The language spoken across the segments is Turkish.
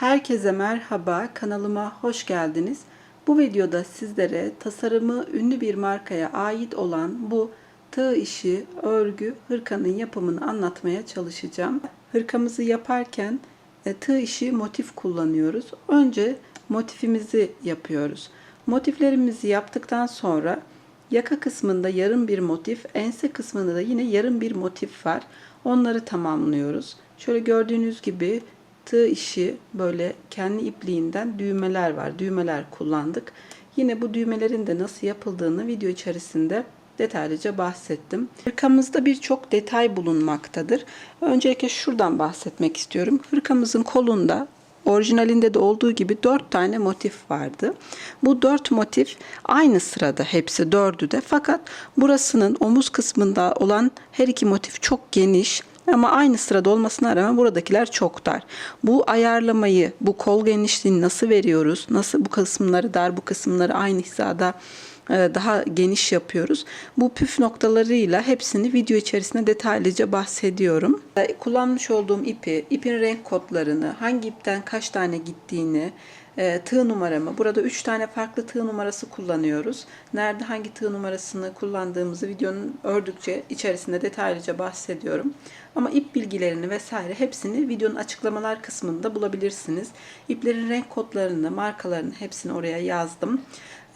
Herkese merhaba, kanalıma hoş geldiniz. Bu videoda sizlere tasarımı ünlü bir markaya ait olan bu tığ işi, örgü, hırkanın yapımını anlatmaya çalışacağım. Hırkamızı yaparken e, tığ işi motif kullanıyoruz. Önce motifimizi yapıyoruz. Motiflerimizi yaptıktan sonra yaka kısmında yarım bir motif, ense kısmında da yine yarım bir motif var. Onları tamamlıyoruz. Şöyle gördüğünüz gibi tığ işi böyle kendi ipliğinden düğmeler var. Düğmeler kullandık. Yine bu düğmelerin de nasıl yapıldığını video içerisinde detaylıca bahsettim. Hırkamızda birçok detay bulunmaktadır. Öncelikle şuradan bahsetmek istiyorum. Hırkamızın kolunda orijinalinde de olduğu gibi dört tane motif vardı. Bu dört motif aynı sırada hepsi dördü de fakat burasının omuz kısmında olan her iki motif çok geniş ama aynı sırada olmasına rağmen buradakiler çok dar. Bu ayarlamayı, bu kol genişliğini nasıl veriyoruz? Nasıl bu kısımları dar, bu kısımları aynı hizada e, daha geniş yapıyoruz. Bu püf noktalarıyla hepsini video içerisinde detaylıca bahsediyorum. E, Kullanmış olduğum ipi, ipin renk kodlarını, hangi ipten kaç tane gittiğini, e, tığ numaramı. Burada 3 tane farklı tığ numarası kullanıyoruz. Nerede hangi tığ numarasını kullandığımızı videonun ördükçe içerisinde detaylıca bahsediyorum. Ama ip bilgilerini vesaire hepsini videonun açıklamalar kısmında bulabilirsiniz. İplerin renk kodlarını, markalarını hepsini oraya yazdım.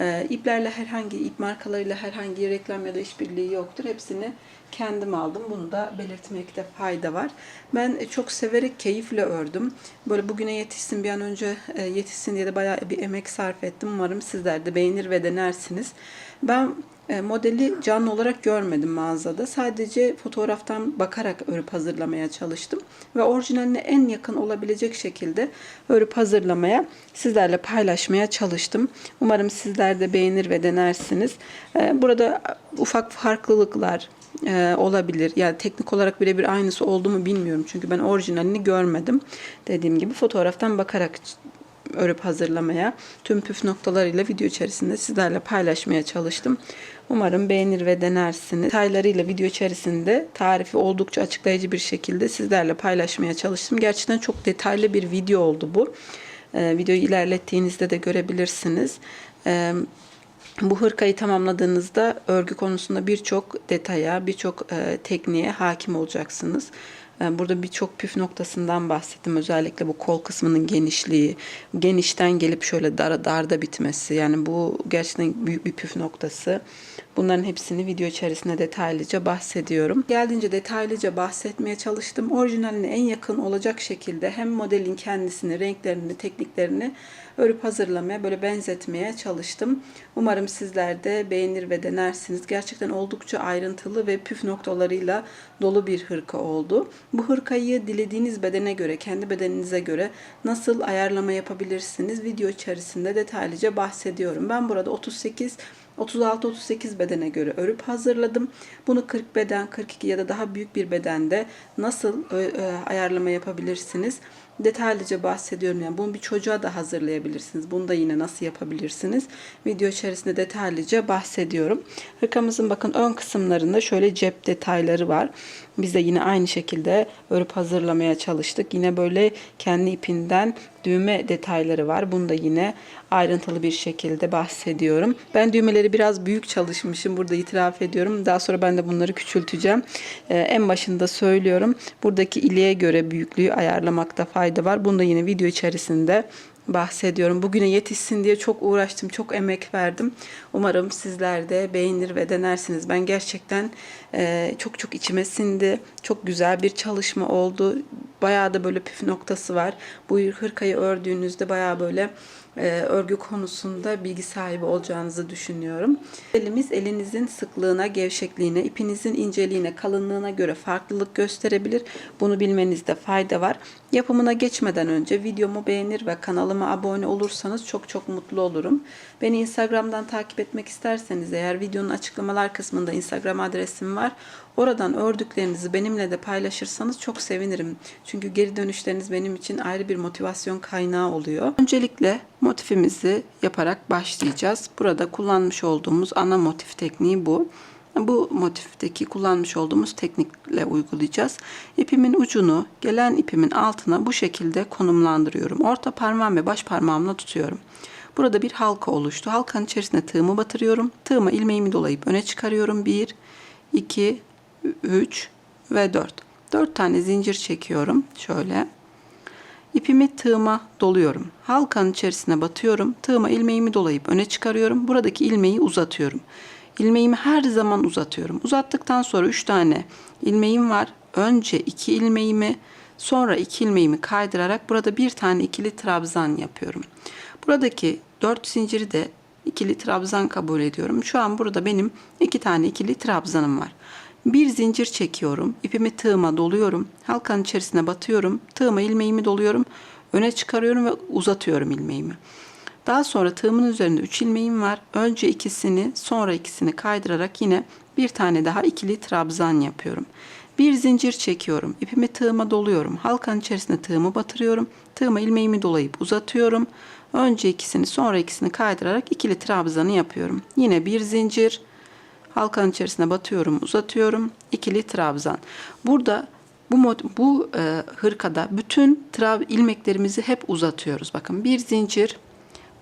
E, iplerle herhangi, ip markalarıyla herhangi reklam ya da işbirliği yoktur. Hepsini kendim aldım. Bunu da belirtmekte fayda var. Ben çok severek, keyifle ördüm. Böyle bugüne yetişsin bir an önce e, yetişsin diye de bayağı bir emek sarf ettim. Umarım sizler de beğenir ve denersiniz. Ben e, modeli canlı olarak görmedim mağazada. Sadece fotoğraftan bakarak örüp hazırlamaya çalıştım. Ve orijinaline en yakın olabilecek şekilde örüp hazırlamaya, sizlerle paylaşmaya çalıştım. Umarım sizler de beğenir ve denersiniz. E, Burada ufak farklılıklar, e, olabilir. Yani teknik olarak birebir aynısı oldu mu bilmiyorum. Çünkü ben orijinalini görmedim. Dediğim gibi fotoğraftan bakarak örüp hazırlamaya, tüm püf noktalarıyla video içerisinde sizlerle paylaşmaya çalıştım. Umarım beğenir ve denersiniz. Detaylarıyla video içerisinde tarifi oldukça açıklayıcı bir şekilde sizlerle paylaşmaya çalıştım. Gerçekten çok detaylı bir video oldu bu. Ee, videoyu ilerlettiğinizde de görebilirsiniz. Ee, bu hırkayı tamamladığınızda örgü konusunda birçok detaya, birçok e, tekniğe hakim olacaksınız. E, burada birçok püf noktasından bahsettim. Özellikle bu kol kısmının genişliği, genişten gelip şöyle dar, darda bitmesi. Yani bu gerçekten büyük bir püf noktası. Bunların hepsini video içerisinde detaylıca bahsediyorum. Geldiğince detaylıca bahsetmeye çalıştım. Orijinaline en yakın olacak şekilde hem modelin kendisini, renklerini, tekniklerini örüp hazırlamaya, böyle benzetmeye çalıştım. Umarım sizler de beğenir ve denersiniz. Gerçekten oldukça ayrıntılı ve püf noktalarıyla dolu bir hırka oldu. Bu hırkayı dilediğiniz bedene göre, kendi bedeninize göre nasıl ayarlama yapabilirsiniz video içerisinde detaylıca bahsediyorum. Ben burada 38 36-38 bedene göre örüp hazırladım. Bunu 40 beden, 42 ya da daha büyük bir bedende nasıl ayarlama yapabilirsiniz? Detaylıca bahsediyorum. Yani bunu bir çocuğa da hazırlayabilirsiniz. Bunu da yine nasıl yapabilirsiniz? Video içerisinde detaylıca bahsediyorum. Hırkamızın bakın ön kısımlarında şöyle cep detayları var. Biz de yine aynı şekilde örüp hazırlamaya çalıştık. Yine böyle kendi ipinden düğme detayları var. Bunu da yine ayrıntılı bir şekilde bahsediyorum. Ben düğmeleri biraz büyük çalışmışım. Burada itiraf ediyorum. Daha sonra ben de bunları küçülteceğim. Ee, en başında söylüyorum. Buradaki iliğe göre büyüklüğü ayarlamakta fayda var. Bunu da yine video içerisinde bahsediyorum. Bugüne yetişsin diye çok uğraştım, çok emek verdim. Umarım sizler de beğenir ve denersiniz. Ben gerçekten e, çok çok içime sindi. Çok güzel bir çalışma oldu. Bayağı da böyle püf noktası var. Bu hırkayı ördüğünüzde bayağı böyle örgü konusunda bilgi sahibi olacağınızı düşünüyorum. Elimiz elinizin sıklığına, gevşekliğine, ipinizin inceliğine, kalınlığına göre farklılık gösterebilir. Bunu bilmenizde fayda var. Yapımına geçmeden önce videomu beğenir ve kanalıma abone olursanız çok çok mutlu olurum. Beni Instagram'dan takip etmek isterseniz eğer videonun açıklamalar kısmında Instagram adresim var. Oradan ördüklerinizi benimle de paylaşırsanız çok sevinirim. Çünkü geri dönüşleriniz benim için ayrı bir motivasyon kaynağı oluyor. Öncelikle motifimizi yaparak başlayacağız. Burada kullanmış olduğumuz ana motif tekniği bu. Bu motifteki kullanmış olduğumuz teknikle uygulayacağız. İpimin ucunu gelen ipimin altına bu şekilde konumlandırıyorum. Orta parmağım ve baş parmağımla tutuyorum. Burada bir halka oluştu. Halkanın içerisine tığımı batırıyorum. Tığıma ilmeğimi dolayıp öne çıkarıyorum. 1, 2, 3 ve 4. 4 tane zincir çekiyorum. Şöyle. İpimi tığıma doluyorum. Halkanın içerisine batıyorum. Tığıma ilmeğimi dolayıp öne çıkarıyorum. Buradaki ilmeği uzatıyorum. İlmeğimi her zaman uzatıyorum. Uzattıktan sonra 3 tane ilmeğim var. Önce 2 ilmeğimi sonra 2 ilmeğimi kaydırarak burada bir tane ikili trabzan yapıyorum. Buradaki 4 zinciri de ikili trabzan kabul ediyorum. Şu an burada benim 2 tane ikili trabzanım var. Bir zincir çekiyorum. ipimi tığıma doluyorum. Halkanın içerisine batıyorum. Tığıma ilmeğimi doluyorum. Öne çıkarıyorum ve uzatıyorum ilmeğimi. Daha sonra tığımın üzerinde 3 ilmeğim var. Önce ikisini sonra ikisini kaydırarak yine bir tane daha ikili trabzan yapıyorum. Bir zincir çekiyorum. ipimi tığıma doluyorum. Halkanın içerisine tığımı batırıyorum. Tığıma ilmeğimi dolayıp uzatıyorum. Önce ikisini sonra ikisini kaydırarak ikili trabzanı yapıyorum. Yine bir zincir. Halkanın içerisine batıyorum, uzatıyorum. İkili trabzan. Burada bu mod, bu e, hırkada bütün trab ilmeklerimizi hep uzatıyoruz. Bakın bir zincir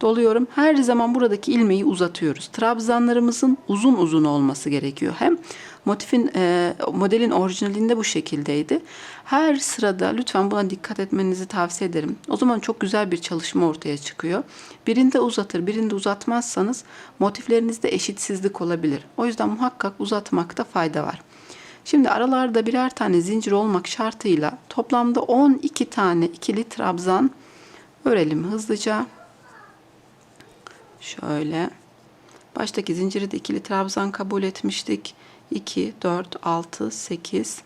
doluyorum. Her zaman buradaki ilmeği uzatıyoruz. Trabzanlarımızın uzun uzun olması gerekiyor. Hem motifin e, modelin orijinalinde bu şekildeydi. Her sırada lütfen buna dikkat etmenizi tavsiye ederim. O zaman çok güzel bir çalışma ortaya çıkıyor. Birinde uzatır, birinde uzatmazsanız motiflerinizde eşitsizlik olabilir. O yüzden muhakkak uzatmakta fayda var. Şimdi aralarda birer tane zincir olmak şartıyla toplamda 12 tane ikili trabzan örelim hızlıca. Şöyle. Baştaki zinciri de ikili trabzan kabul etmiştik. 2, 4, 6, 8,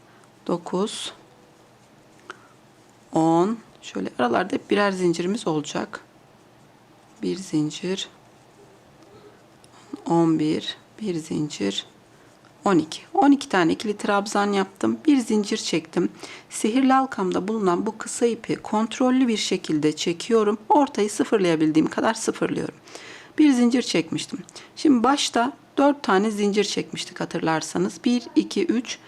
9, 10. Şöyle aralarda birer zincirimiz olacak. Bir zincir. 11, bir zincir. 12. 12 tane ikili trabzan yaptım. Bir zincir çektim. Sihirli halkamda bulunan bu kısa ipi kontrollü bir şekilde çekiyorum. Ortayı sıfırlayabildiğim kadar sıfırlıyorum. Bir zincir çekmiştim. Şimdi başta 4 tane zincir çekmiştik hatırlarsanız. 1, 2, 3.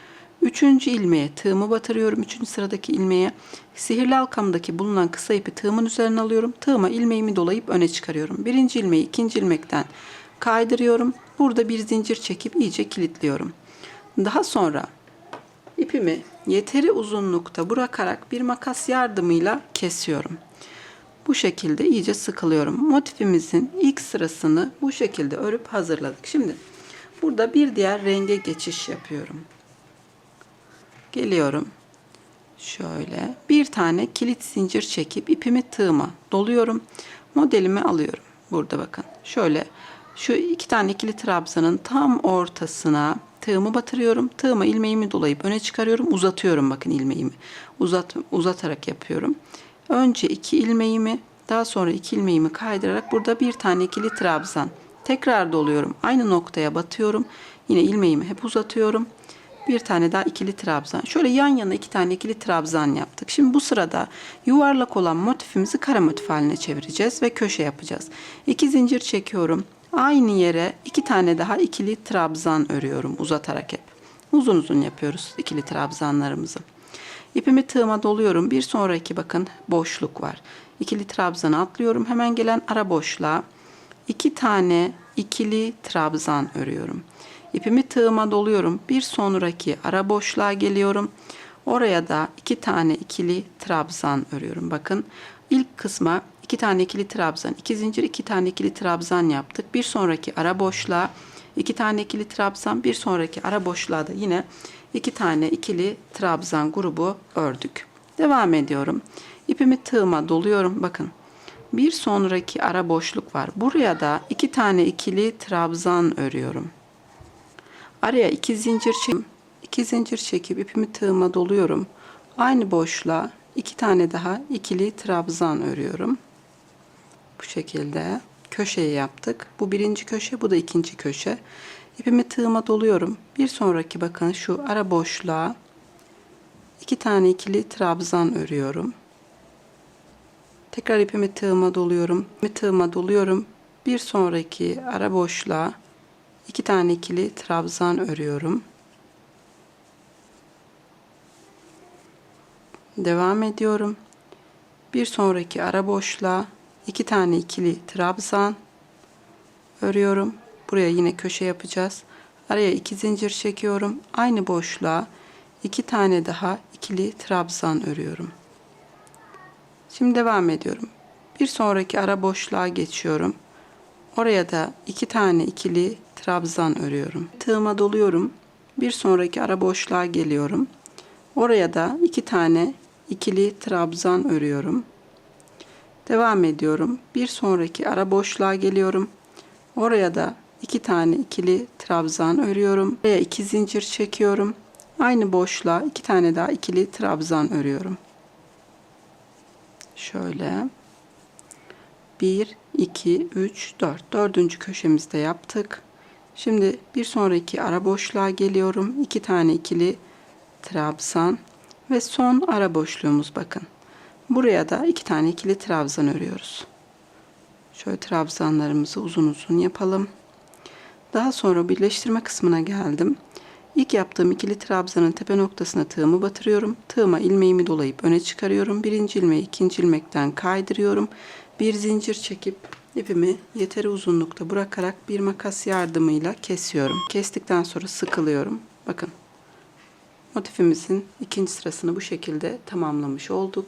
Üçüncü ilmeğe tığımı batırıyorum. Üçüncü sıradaki ilmeğe sihirli halkamdaki bulunan kısa ipi tığımın üzerine alıyorum. Tığıma ilmeğimi dolayıp öne çıkarıyorum. Birinci ilmeği ikinci ilmekten kaydırıyorum. Burada bir zincir çekip iyice kilitliyorum. Daha sonra ipimi yeteri uzunlukta bırakarak bir makas yardımıyla kesiyorum. Bu şekilde iyice sıkılıyorum. Motifimizin ilk sırasını bu şekilde örüp hazırladık. Şimdi burada bir diğer renge geçiş yapıyorum. Geliyorum. Şöyle bir tane kilit zincir çekip ipimi tığıma doluyorum. Modelimi alıyorum. Burada bakın. Şöyle şu iki tane ikili trabzanın tam ortasına tığımı batırıyorum. Tığıma ilmeğimi dolayıp öne çıkarıyorum. Uzatıyorum bakın ilmeğimi. Uzat, uzatarak yapıyorum. Önce iki ilmeğimi daha sonra iki ilmeğimi kaydırarak burada bir tane ikili trabzan. Tekrar doluyorum. Aynı noktaya batıyorum. Yine ilmeğimi hep uzatıyorum. Bir tane daha ikili trabzan. Şöyle yan yana iki tane ikili trabzan yaptık. Şimdi bu sırada yuvarlak olan motifimizi kare motif haline çevireceğiz ve köşe yapacağız. İki zincir çekiyorum. Aynı yere iki tane daha ikili trabzan örüyorum uzatarak hep. Uzun uzun yapıyoruz ikili trabzanlarımızı. İpimi tığıma doluyorum. Bir sonraki bakın boşluk var. İkili trabzanı atlıyorum. Hemen gelen ara boşluğa iki tane ikili trabzan örüyorum. İpimi tığıma doluyorum. Bir sonraki ara boşluğa geliyorum. Oraya da iki tane ikili trabzan örüyorum. Bakın ilk kısma iki tane ikili trabzan, iki zincir, iki tane ikili trabzan yaptık. Bir sonraki ara boşluğa iki tane ikili trabzan, bir sonraki ara boşluğa da yine iki tane ikili trabzan grubu ördük. Devam ediyorum. İpimi tığıma doluyorum. Bakın bir sonraki ara boşluk var. Buraya da iki tane ikili trabzan örüyorum. Araya iki zincir çekip, iki zincir çekip ipimi tığıma doluyorum. Aynı boşluğa iki tane daha ikili trabzan örüyorum. Bu şekilde köşeyi yaptık. Bu birinci köşe, bu da ikinci köşe. İpimi tığıma doluyorum. Bir sonraki bakın şu ara boşluğa iki tane ikili trabzan örüyorum. Tekrar ipimi tığıma doluyorum. İpimi tığıma doluyorum. Bir sonraki ara boşluğa iki tane ikili trabzan örüyorum. Devam ediyorum. Bir sonraki ara boşluğa iki tane ikili trabzan örüyorum. Buraya yine köşe yapacağız. Araya iki zincir çekiyorum. Aynı boşluğa iki tane daha ikili trabzan örüyorum. Şimdi devam ediyorum. Bir sonraki ara boşluğa geçiyorum. Oraya da iki tane ikili trabzan örüyorum. Tığıma doluyorum. Bir sonraki ara boşluğa geliyorum. Oraya da iki tane ikili trabzan örüyorum. Devam ediyorum. Bir sonraki ara boşluğa geliyorum. Oraya da iki tane ikili trabzan örüyorum. Buraya iki zincir çekiyorum. Aynı boşluğa iki tane daha ikili trabzan örüyorum. Şöyle. 1, 2, 3, 4. Dördüncü köşemizde yaptık. Şimdi bir sonraki ara boşluğa geliyorum. iki tane ikili trabzan ve son ara boşluğumuz bakın. Buraya da iki tane ikili trabzan örüyoruz. Şöyle trabzanlarımızı uzun uzun yapalım. Daha sonra birleştirme kısmına geldim. İlk yaptığım ikili trabzanın tepe noktasına tığımı batırıyorum. Tığıma ilmeğimi dolayıp öne çıkarıyorum. Birinci ilmeği ikinci ilmekten kaydırıyorum. Bir zincir çekip ipimi yeteri uzunlukta bırakarak bir makas yardımıyla kesiyorum. Kestikten sonra sıkılıyorum. Bakın motifimizin ikinci sırasını bu şekilde tamamlamış olduk.